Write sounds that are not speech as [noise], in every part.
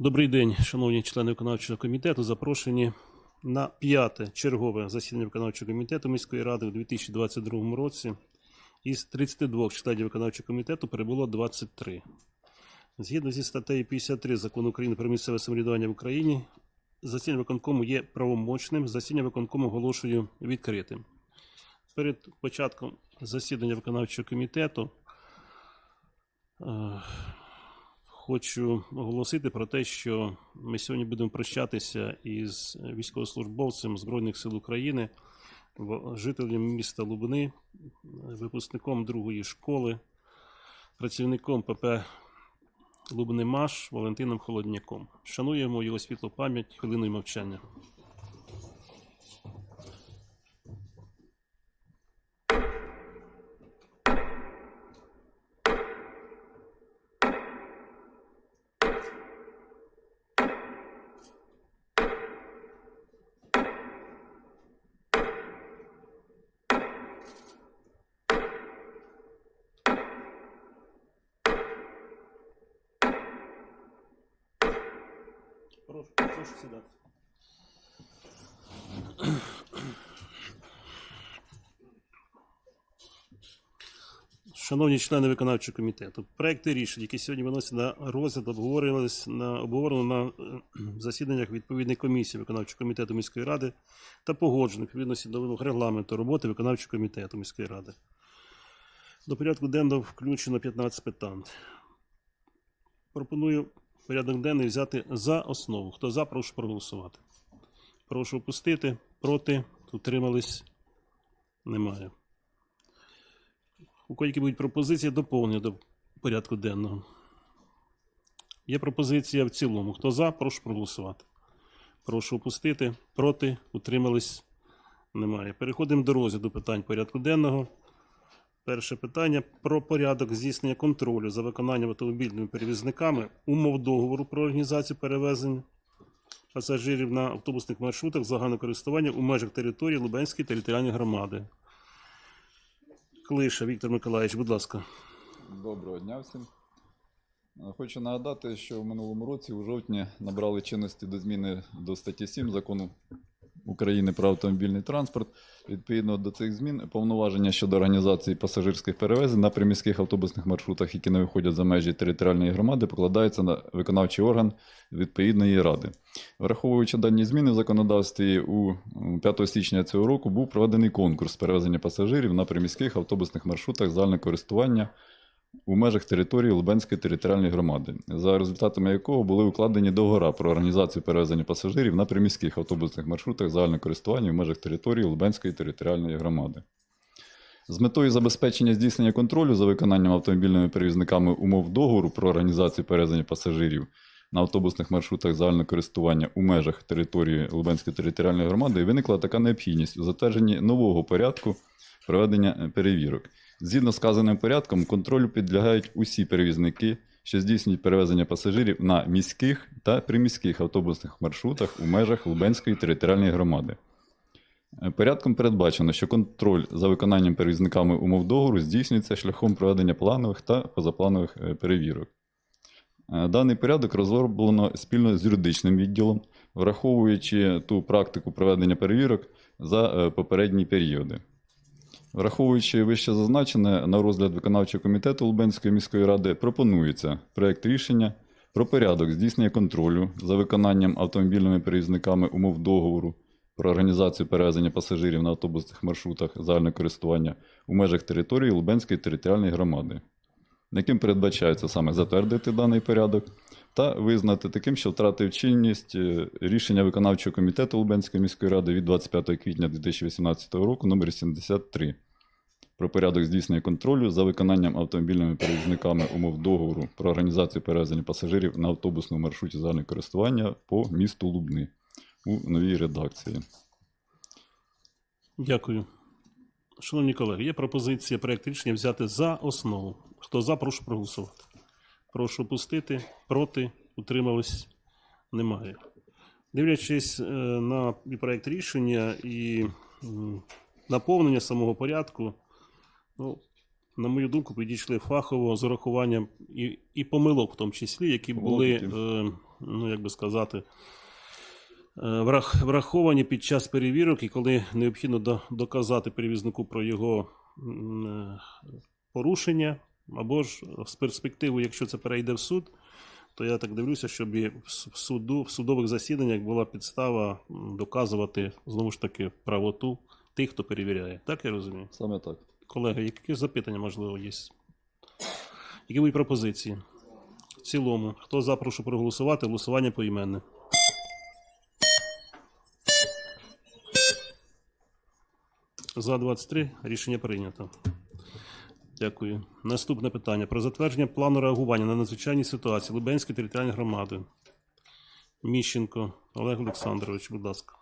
Добрий день, шановні члени виконавчого комітету. Запрошені на п'яте чергове засідання виконавчого комітету міської ради у 2022 році. Із 32 членів виконавчого комітету перебуло 23. Згідно зі статтею 53 Закону України про місцеве самоврядування в Україні, засідання виконкому є правомочним. Засідання виконкому оголошую відкритим. Перед початком засідання виконавчого комітету е, Хочу оголосити про те, що ми сьогодні будемо прощатися із військовослужбовцем Збройних сил України, жителем міста Лубни, випускником другої школи, працівником ПП Лубни Маш Валентином Холодняком. Шануємо його світлу пам'ять хвилиною мовчання. Прошу, прошу сідати. Шановні члени виконавчого комітету, проекти рішень, які сьогодні виносять на розгляд, обговорювались на обговорено на е, засіданнях відповідної комісії виконавчого комітету міської ради та погоджено відповідності до вимог регламенту роботи виконавчого комітету міської ради. До порядку денного включено 15 питань. Пропоную порядок денний взяти за основу. Хто за, прошу проголосувати. Прошу опустити. Проти. Утримались. Немає. У кого будуть пропозиції доповнення до порядку денного. Є пропозиція в цілому. Хто за, прошу проголосувати. Прошу опустити. Проти. Утримались. Немає. Переходимо до розгляду питань порядку денного. Перше питання про порядок здійснення контролю за виконанням автомобільними перевізниками умов договору про організацію перевезень пасажирів на автобусних маршрутах загального користування у межах території Лубенської територіальної громади. Клиша Віктор Миколаївич, будь ласка. Доброго дня всім. Е, Хочу нагадати, що в минулому році, у жовтні, набрали чинності до зміни до статті 7 закону України про автомобільний транспорт. Відповідно до цих змін, повноваження щодо організації пасажирських перевезень на приміських автобусних маршрутах, які не виходять за межі територіальної громади, покладаються на виконавчий орган відповідної ради. Враховуючи дані зміни в законодавстві, у 5 січня цього року був проведений конкурс перевезення пасажирів на приміських автобусних маршрутах загального користування у межах території Лубенської територіальної громади, за результатами якого були укладені договори про організацію перевезення пасажирів на приміських автобусних маршрутах загального користування в межах території Лубенської територіальної громади. З метою забезпечення здійснення контролю за виконанням автомобільними перевізниками умов договору про організацію перевезення пасажирів на автобусних маршрутах загального користування у межах території Лубенської територіальної громади виникла така необхідність у затвердженні нового порядку проведення перевірок. Згідно з сказаним порядком, контролю підлягають усі перевізники, що здійснюють перевезення пасажирів на міських та приміських автобусних маршрутах у межах Лубенської територіальної громади. Е, Порядком передбачено, що контроль за виконанням перевізниками умов договору здійснюється шляхом проведення планових та позапланових е, перевірок. Е, Даний порядок розроблено спільно з юридичним відділом, враховуючи ту практику проведення перевірок за попередні періоди. Враховуючи вище зазначене, на розгляд виконавчого комітету Лубенської міської ради пропонується проект рішення про порядок здійснення контролю за виконанням автомобільними перевізниками умов договору про організацію перевезення пасажирів на автобусних маршрутах загального користування у межах території Лубенської територіальної громади, яким передбачається саме затвердити даний порядок та визнати таким, що втратив чинність е, рішення виконавчого комітету Лубенської міської ради від 25 квітня 2018 року номер 73 про порядок здійснення контролю за виконанням автомобільними перевізниками умов договору про організацію перевезення пасажирів на автобусному маршруті загального користування по місту Лубни у новій редакції. Дякую. Шановні колеги, є пропозиція проект рішення взяти за основу. Хто за, прошу проголосувати. Прошу опустити. Проти. Утримались. Немає. Дивлячись е, на проект рішення і наповнення самого порядку, ну, на мою думку, підійшли фахово з урахуванням і, і помилок, в тому числі, які були е, ну як би сказати, е, врах- враховані під час перевірок, і коли необхідно до- доказати перевізнику про його е, порушення, або ж з перспективи, якщо це перейде в суд, то я так дивлюся, щоб і в суду, в судових засіданнях була підстава доказувати знову ж таки правоту тих, хто перевіряє. Так я розумію? Саме так. Колеги, які запитання, можливо, є? Які будуть пропозиції? В цілому, хто за, прошу проголосувати, голосування поіменне. За 23 рішення прийнято. Дякую. Наступне питання про затвердження плану реагування на надзвичайні ситуації Лубенської територіальної громади. Міщенко Олег Олександрович, будь ласка.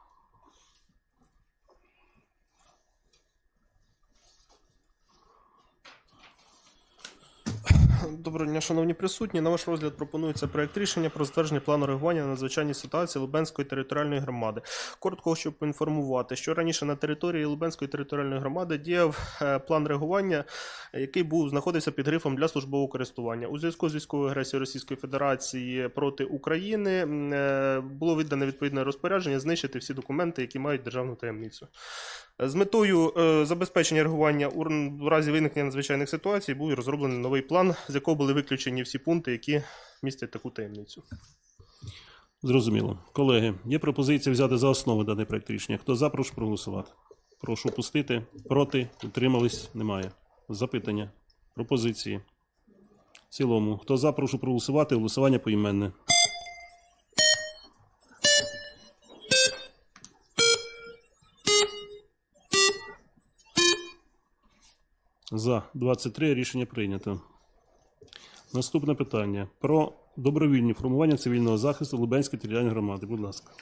[coughs] Доброго дня, шановні присутні. На ваш розгляд пропонується проект рішення про затвердження плану реагування на надзвичайні ситуації Лубенської територіальної громади. Коротко хочу поінформувати, що раніше на території Лубенської територіальної громади діяв е, план реагування, який був знаходився під грифом для службового користування. У зв'язку з військовою агресією Російської Федерації проти України е, було віддане відповідне розпорядження знищити всі документи, які мають державну таємницю. З метою е, забезпечення реагування у разі виникнення надзвичайних ситуацій був розроблений новий план, якого були виключені всі пункти, які містять таку таємницю. Зрозуміло. Колеги, є пропозиція взяти за основу даний проект рішення. Хто за, прошу проголосувати. Прошу пустити. Проти. Утримались. Немає. Запитання. Пропозиції. В цілому. Хто за, прошу проголосувати. Голосування поіменне. За 23 рішення прийнято. Наступне питання про добровільні формування цивільного захисту Лубенської територіальної громади. Будь ласка.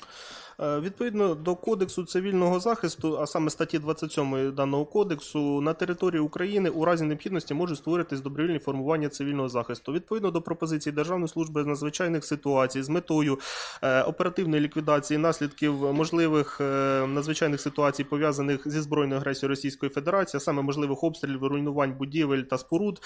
Е, Відповідно до Кодексу цивільного захисту, а саме статті 27 даного кодексу, на території України у разі необхідності можуть створитись добровільні формування цивільного захисту. Відповідно до пропозицій Державної служби з надзвичайних ситуацій з метою е, оперативної ліквідації наслідків можливих е, надзвичайних ситуацій, пов'язаних зі збройною агресією Російської Федерації, а саме можливих обстрілів, руйнувань будівель та споруд,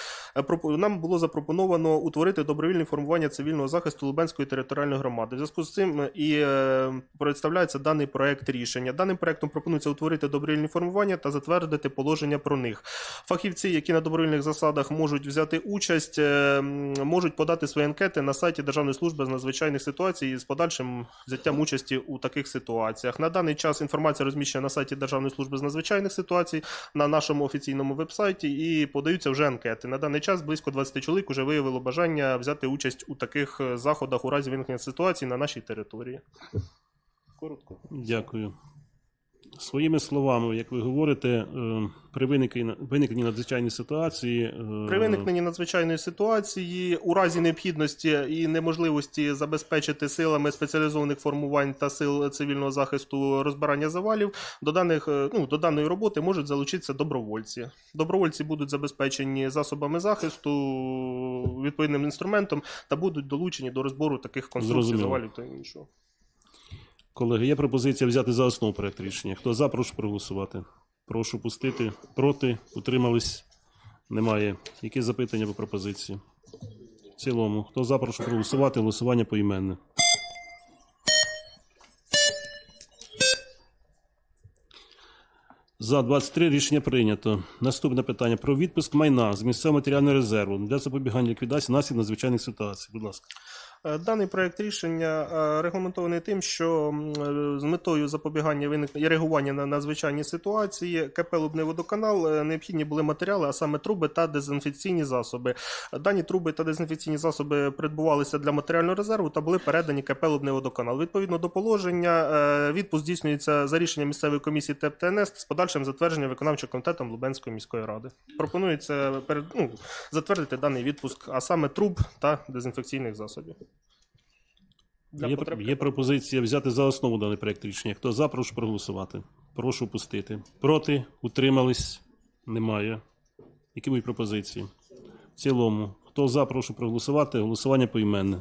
нам було запропоновано утворити добровільне формування цивільного захисту Лубенської територіальної громади. В зв'язку з цим і е, представляється даний проект рішення. Даним проектом пропонується утворити добровільні формування та затвердити положення про них. Фахівці, які на добровільних засадах можуть взяти участь, е, можуть подати свої анкети на сайті Державної служби з надзвичайних ситуацій з подальшим взяттям участі у таких ситуаціях. На даний час інформація розміщена на сайті Державної служби з надзвичайних ситуацій на нашому офіційному вебсайті і подаються вже анкети. На даний час близько 20 чоловік вже виявило бажання взяти участь у таких е, заходах у разі виникнення ситуації на нашій території. Коротко. Дякую. Своїми словами, як ви говорите, е, при виникненні надзвичайної ситуації. е, При виникненні надзвичайної ситуації у разі необхідності і неможливості забезпечити силами спеціалізованих формувань та сил цивільного захисту розбирання завалів до даних е, ну, до даної роботи можуть залучитися добровольці. Добровольці будуть забезпечені засобами захисту відповідним інструментом та будуть долучені до розбору таких конструкцій Зрозуміло. завалів та іншого. Колеги, є пропозиція взяти за основу проект рішення. Хто за, прошу проголосувати. Прошу пустити. Проти. Утримались. Немає. Які запитання або пропозиції? В цілому. Хто за, прошу проголосувати. Голосування поіменне. За 23 рішення прийнято. Наступне питання про відпуск майна з місцевого матеріального резерву для запобігання ліквідації наслідків надзвичайних ситуацій. Будь ласка. Е, Даний проект рішення е, регламентований тим, що е, з метою запобігання виникнення і реагування на надзвичайні ситуації КП «Лубниводоканал» е, необхідні були матеріали, а саме труби та дезінфекційні засоби. Дані труби та дезінфекційні засоби придбувалися для матеріального резерву та були передані КП «Лубниводоканал». Відповідно до положення, відпуск здійснюється за рішенням місцевої комісії ТЕП ТНС з подальшим затвердженням виконавчим комітетом Лубенської міської ради. Пропонується перед, ну, затвердити даний відпуск, а саме труб та дезінфекційних засобів. Для Є, потреб є пропозиція взяти за основу даний проект рішення. Хто за, прошу проголосувати. Прошу пустити. Проти, утримались, немає. Які будуть пропозиції? В цілому. Хто за, прошу проголосувати. Голосування поіменне.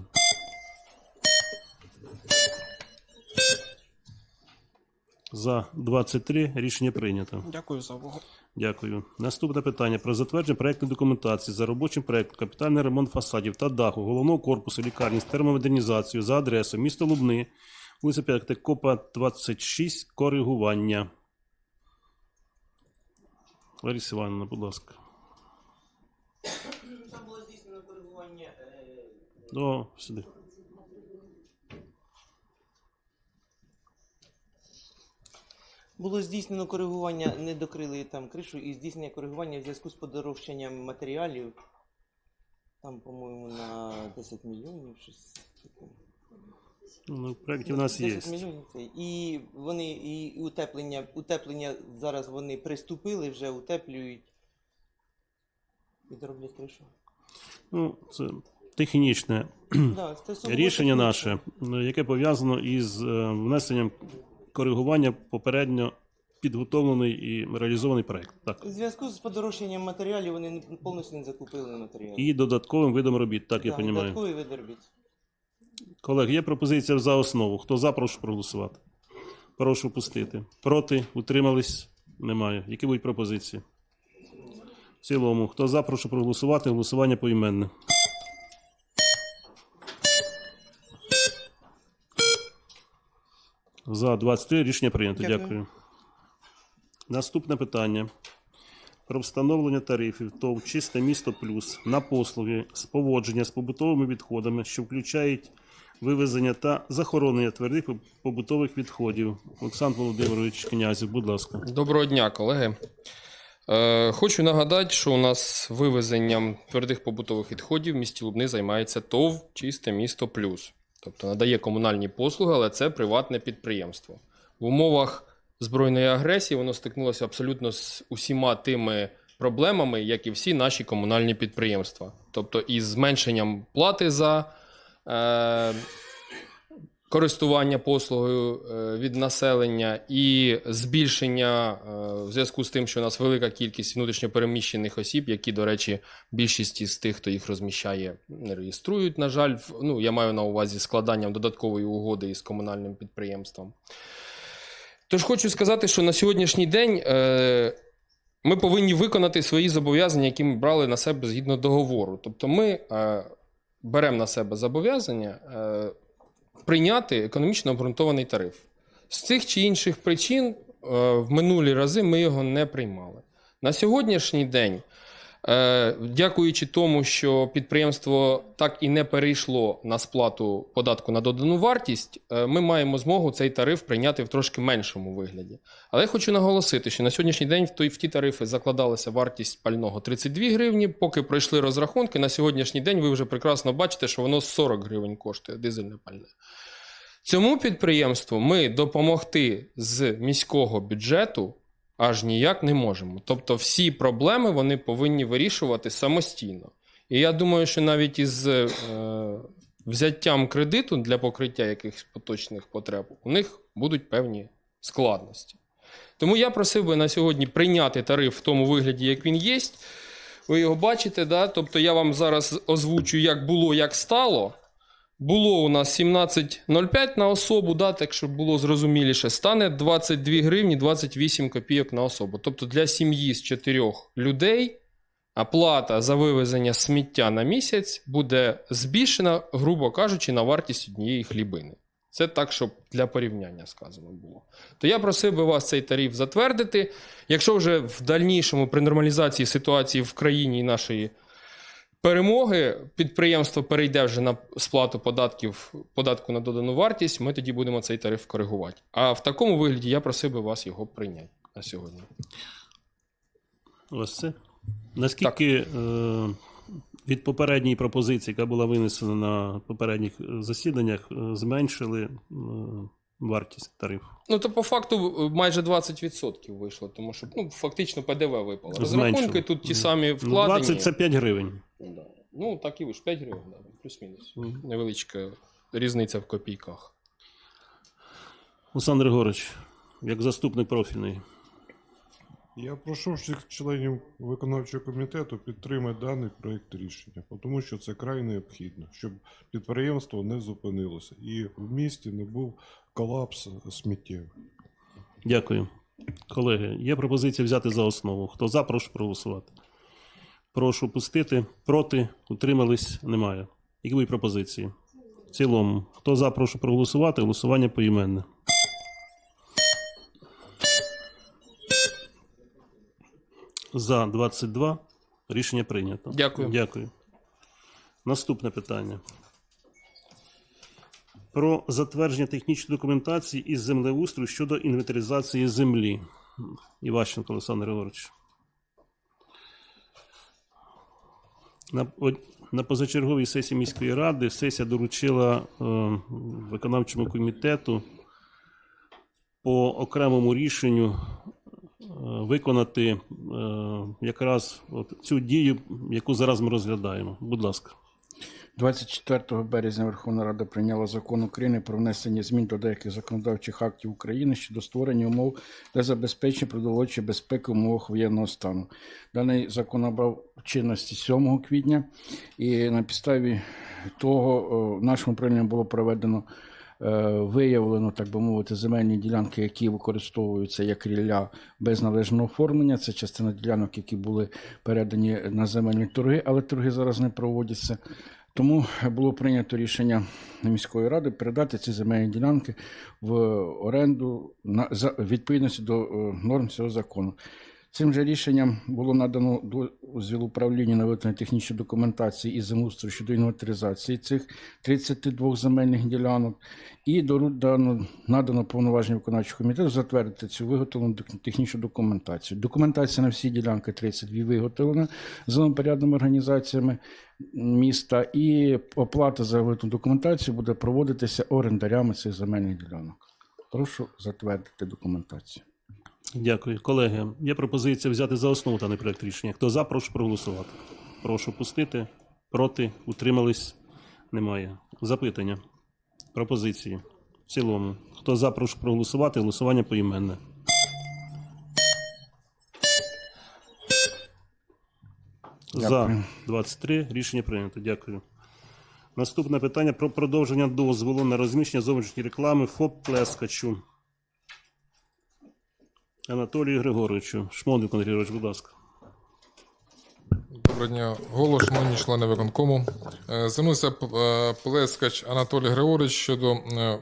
За 23 рішення прийнято. Дякую за увагу. Дякую. Наступне питання про затвердження проектної документації за робочим проектом капітальний ремонт фасадів та даху головного корпусу лікарні з термомодернізацією за адресою місто Лубни, вулиця 5 Копа 26, коригування. Лариса Івановна, будь ласка. Там було здійснено коригування. е, До сюди. Було здійснено коригування, не докрили там кришу, і здійснення коригування в зв'язку з подорожчанням матеріалів. Там, по-моєму, на 10 мільйонів щось. таке. Ну, в проєкті в нас є. 10 мільйонів це. І вони і утеплення, утеплення зараз вони приступили, вже утеплюють. І дороблять кришу. Ну, це технічне Да, це сугубо рішення наше, яке пов'язано із е, внесенням коригування попередньо підготовлений і реалізований проект. Так. У зв'язку з подорожчанням матеріалів вони не- повністю не закупили матеріали. І додатковим видом робіт, так я Да, розумію. Додатковий вид робіт. Колеги, є пропозиція за основу. Хто за, прошу проголосувати. Прошу пустити. Проти, утримались? Немає. Які будуть пропозиції? В цілому, хто за, прошу проголосувати. Голосування поіменне. За 23 рішення прийнято. Дякую. Дякую. Наступне питання. Про встановлення тарифів ТОВ Чисте місто Плюс на послуги з поводження з побутовими відходами, що включають вивезення та захоронення твердих побутових відходів. Олександр Володимирович Князів, будь ласка. Доброго дня, колеги. Е, хочу нагадати, що у нас вивезенням твердих побутових відходів в місті Лубни займається ТОВ Чисте місто Плюс. Тобто надає комунальні послуги, але це приватне підприємство. В умовах збройної агресії воно стикнулося абсолютно з усіма тими проблемами, як і всі наші комунальні підприємства. Тобто із зменшенням плати за е, користування послугою е, від населення і збільшення е, в зв'язку з тим, що у нас велика кількість внутрішньопереміщених осіб, які, до речі, більшість із тих, хто їх розміщає, не реєструють, на жаль, ну я маю на увазі складанням додаткової угоди із комунальним підприємством. Тож хочу сказати, що на сьогоднішній день е, ми повинні виконати свої зобов'язання, які ми брали на себе згідно договору. Тобто ми е, беремо на себе зобов'язання прийняти економічно обґрунтований тариф. З цих чи інших причин е, в минулі рази ми його не приймали. На сьогоднішній день, дякуючи тому, що підприємство так і не перейшло на сплату податку на додану вартість, е, ми маємо змогу цей тариф прийняти в трошки меншому вигляді. Але я хочу наголосити, що на сьогоднішній день в, той, в ті тарифи закладалася вартість пального 32 гривні. Поки пройшли розрахунки, на сьогоднішній день ви вже прекрасно бачите, що воно 40 гривень коштує дизельне пальне. Цьому підприємству ми допомогти з міського бюджету аж ніяк не можемо. Тобто, всі проблеми вони повинні вирішувати самостійно. І я думаю, що навіть із е, взяттям кредиту для покриття якихось поточних потреб у них будуть певні складності. Тому я просив би на сьогодні прийняти тариф в тому вигляді, як він є. Ви його бачите, да? тобто я вам зараз озвучу, як було, як стало. Було у нас 17,05 на особу, да, так щоб було зрозуміліше, стане 22 гривні 28 копійок на особу. Тобто для сім'ї з чотирьох людей оплата за вивезення сміття на місяць буде збільшена, грубо кажучи, на вартість однієї хлібини. Це так, щоб для порівняння сказано було. То я просив би вас цей тариф затвердити. Якщо вже в дальнішому при нормалізації ситуації в країні і нашої перемоги підприємство перейде вже на сплату податків, податку на додану вартість, ми тоді будемо цей тариф коригувати. А в такому вигляді я просив би вас його прийняти на сьогодні. Ось це. Наскільки е, від попередньої пропозиції, яка була винесена на попередніх засіданнях, е, зменшили е, вартість тарифу? Ну, то по факту е, майже 20% вийшло, тому що ну, фактично ПДВ випало. Зменшили. Розрахунки тут ті самі Ну, вкладені. 20 це 5 гривень. Да. Ну, так і вийшло, 5 гривень, да, плюс-мінус. Невеличка різниця в копійках. Олександр Григорович, як заступник профільний. Я прошу всіх членів виконавчого комітету підтримати даний проєкт рішення, тому що це край необхідно, щоб підприємство не зупинилося і в місті не був колапс сміттєвий. Дякую. Колеги, є пропозиція взяти за основу. Хто за, прошу проголосувати. Прошу пустити. Проти, утримались, немає. Які будуть пропозиції? В цілому. Хто за, прошу проголосувати. Голосування поіменне. За 22. Рішення прийнято. Дякую. Дякую. Наступне питання. Про затвердження технічної документації із землеустрою щодо інвентаризації землі. Іващенко Олександр Григорович. На, на позачерговій сесії міської ради сесія доручила е, виконавчому комітету по окремому рішенню е, виконати е, якраз от цю дію, яку зараз ми розглядаємо. Будь ласка. 24 березня Верховна Рада прийняла закон України про внесення змін до деяких законодавчих актів України щодо створення умов для забезпечення продовольчої безпеки в умовах воєнного стану. Даний закон набрав чинності 7 квітня, і на підставі того о, нашим управлінням було проведено. е, Виявлено, так би мовити, земельні ділянки, які використовуються як рілля без належного оформлення. Це частина ділянок, які були передані на земельні торги, але торги зараз не проводяться. Тому було прийнято рішення міської ради передати ці земельні ділянки в оренду на за відповідності до е, норм цього закону. Цим же рішенням було надано дозвіл управління на виготовлення технічної документації і землеустрою щодо інвентаризації цих 32 земельних ділянок, і дано, надано повноваження виконавчого комітету затвердити цю виготовлену технічну документацію. Документація на всі ділянки 32 виготовлена зонопорядними організаціями міста, і оплата за виготовлену документацію буде проводитися орендарями цих земельних ділянок. Прошу затвердити документацію. Дякую. Колеги, є пропозиція взяти за основу даний проект рішення. Хто за, прошу проголосувати. Прошу пустити. Проти, утримались. Немає. Запитання. Пропозиції. В цілому. Хто за, прошу проголосувати. Голосування поіменне. За 23. Рішення прийнято. Дякую. Наступне питання про продовження дозволу на розміщення зовнішньої реклами ФОП Плескачу. Анатолію Григоровичу. Шмондик Андрій Григорович, будь ласка. Доброго дня, голос, шановні члени виконкому. Е, Звернувся е, Плескач Анатолій Григорович щодо е,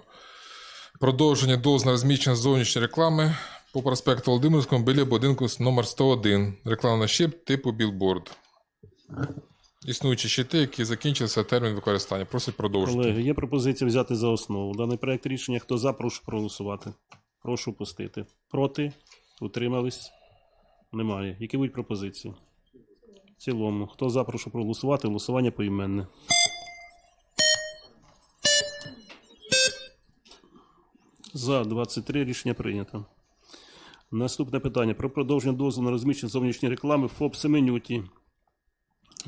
продовження доз на розміщення зовнішньої реклами по проспекту Володимирському біля будинку номер 101. Рекламний щит типу білборд. Існуючі щити, які закінчилися термін використання. Просить продовжити. Колеги, є пропозиція взяти за основу. Даний проект рішення. Хто за, прошу проголосувати. Прошу пустити. Проти? Утримались? Немає. Які будуть пропозиції? В цілому. Хто за, прошу проголосувати. Голосування поіменне. За 23 рішення прийнято. Наступне питання про продовження дозволу на розміщення зовнішньої реклами ФОП Семенюті.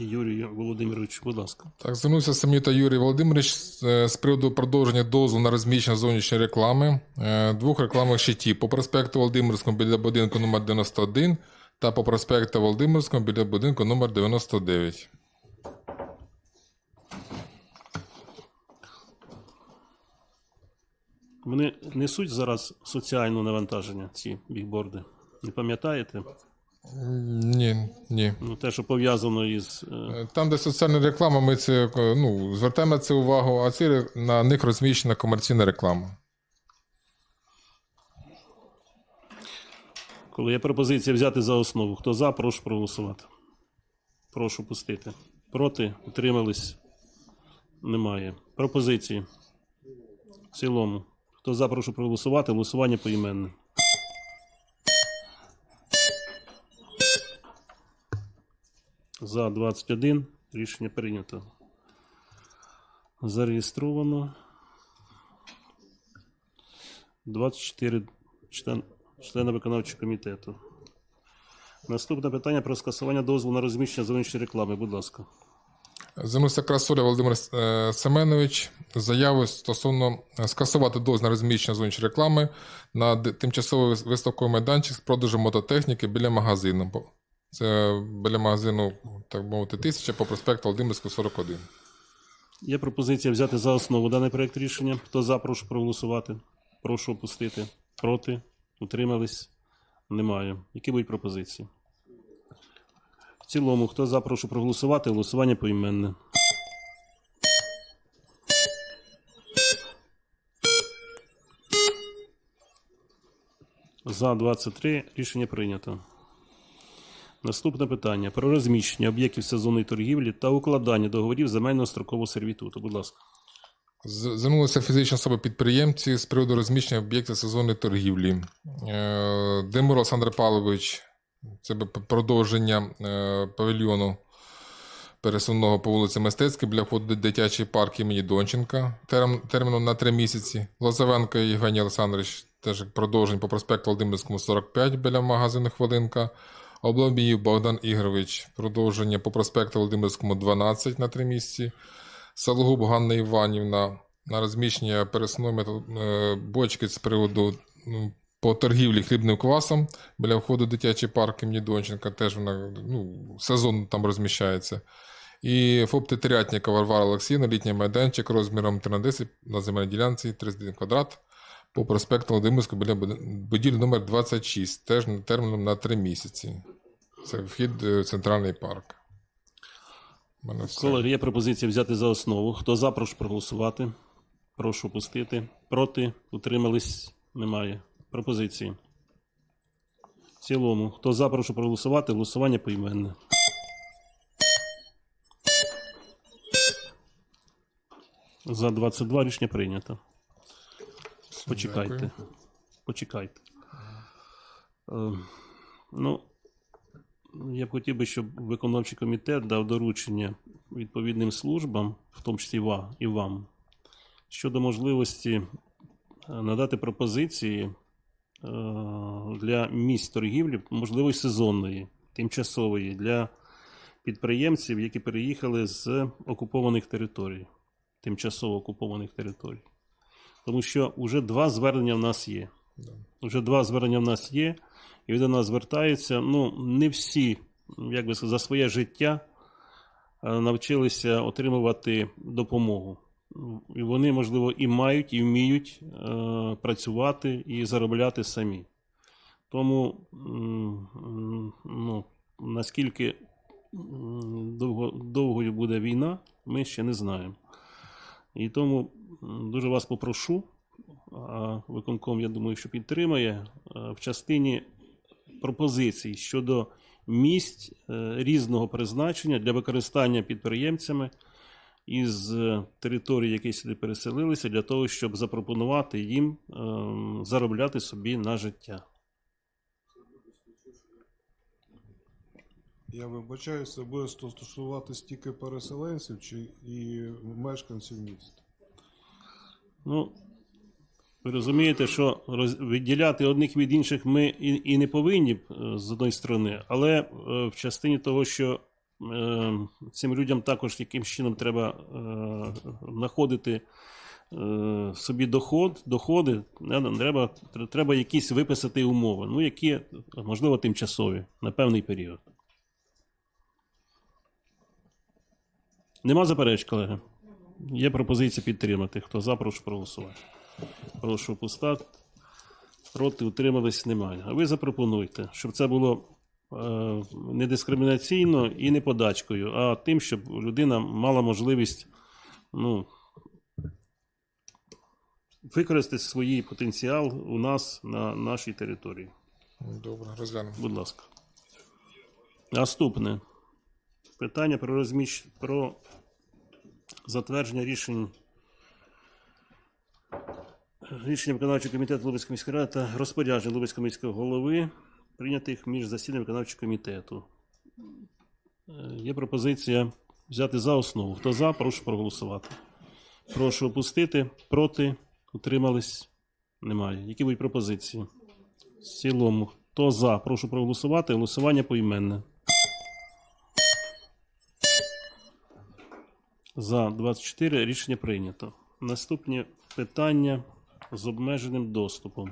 Юрію Володимировичу, будь ласка. Так, звернувся Саміта Юрій Володимирович е, з приводу продовження дозволу на розміщення зовнішньої реклами е, двох рекламних щитів по проспекту Володимирському біля будинку номер 91 та по проспекту Володимирському біля будинку номер 99. Вони несуть зараз соціальне навантаження, ці бігборди. Не пам'ятаєте? Ні, ні. Ну, те, що пов'язано із. е, Е, Там, де соціальна реклама, ми це е, ну, звертаємо це увагу, а ці на них розміщена комерційна реклама. Коли є пропозиція взяти за основу. Хто за, прошу проголосувати. Прошу пустити. Проти, утримались. Немає. Пропозиції. В цілому. Хто за, прошу проголосувати. Голосування поіменне. За 21. Рішення прийнято. Зареєстровано. 24 член, члена виконавчого комітету. Наступне питання про скасування дозволу на розміщення зовнішньої реклами. Будь ласка. Звернувся Красоля Володимир е, Семенович з заявою стосовно е, скасувати дозвіл на розміщення зовнішньої реклами на тимчасовий виставковий майданчик з продажу мототехніки біля магазину. Це біля магазину, так мовити, тисяча по проспекту Володимирського 41. Є пропозиція взяти за основу даний проект рішення. Хто за, прошу проголосувати. Прошу опустити. Проти. Утримались? Немає. Які будуть пропозиції? В цілому, хто за, прошу проголосувати. Голосування поіменне. За 23 рішення прийнято. Наступне питання про розміщення об'єктів сезонної торгівлі та укладання договорів земельного строкового сервітуту. Будь ласка. Звернулися фізичні особи-підприємці з приводу розміщення об'єктів сезонної торгівлі. Е, Димур Олександр Павлович, це продовження е, павільйону пересувного по вулиці Мистецькій біля входу дитячий парк імені Донченка терм, терміном на три місяці. Лозовенко Євгеній Олександрович теж продовження по проспекту Володимирському 45 біля магазину Хвилинка. Обломіїв Богдан Ігорович, продовження по проспекту Володимирському 12 на три місяці. Сологуб Ганна Іванівна. На розміщення пересувної мето- е, бочки з приводу ну, по торгівлі хлібним квасом біля входу дитячий парк імені Донченка, теж вона ну, сезон там розміщається. І ФОП Тетерятніка Варвара Олексійовна, літній майданчик розміром 3 на 10 на земельній ділянці 31 квадрат по проспекту Володимирського біля буд- будівлі номер 26, теж терміном на 3 місяці. Це вхід е, в центральний парк. Колеги, є пропозиція взяти за основу. Хто за, прошу проголосувати. Прошу пустити. Проти. Утримались? Немає. Пропозиції. В цілому. Хто за, прошу проголосувати. Голосування поіменне. За 22 рішення прийнято. Почекайте. Дякую. Почекайте. Е, ну, я б хотів би, щоб виконавчий комітет дав доручення відповідним службам, в тому числі і вам, щодо можливості е, надати пропозиції е, для місць торгівлі, можливо, сезонної, тимчасової, для підприємців, які переїхали з окупованих територій, тимчасово окупованих територій. Тому що вже два звернення в нас є. Вже два звернення в нас є, і до нас звертаються. Ну, не всі, як би сказати, за своє життя е, навчилися отримувати допомогу. І вони, можливо, і мають, і вміють е, працювати і заробляти самі. Тому, ну, наскільки довго, довгою буде війна, ми ще не знаємо. І тому дуже вас попрошу, виконком, я думаю, що підтримає е, в частині пропозицій щодо місць е, різного призначення для використання підприємцями із е, територій, які сюди переселилися, для того, щоб запропонувати їм заробляти собі на життя. Я вибачаюся, буде стосуватись тільки переселенців чи і мешканців міста. Ну, ви розумієте, що відділяти одних від інших ми і, і не повинні е, з одної сторони, але е, в частині того, що е, цим людям також якимсь чином треба е, знаходити е, собі доход, доходи, треба, треба якісь виписати умови, ну, які, можливо, тимчасові на певний період. Нема запереч, колеги? Є пропозиція підтримати. Хто за, прошу проголосувати. Прошу пустати. Проти утримались немає. А ви запропонуйте, щоб це було е, не дискримінаційно і не подачкою, а тим, щоб людина мала можливість ну, використати свій потенціал у нас на нашій території. Добре, розглянемо. Будь ласка. Наступне питання про розміщ... про затвердження рішень рішення виконавчого комітету Лубецької міської ради та розпорядження Лубецького міського голови, прийнятих між засіданням виконавчого комітету. Е, Є пропозиція взяти за основу. Хто за, прошу проголосувати. Прошу опустити. Проти. Утримались. Немає. Які будуть пропозиції? В цілому. Хто за? Прошу проголосувати. Голосування поіменне. За 24 рішення прийнято. Наступні питання з обмеженим доступом.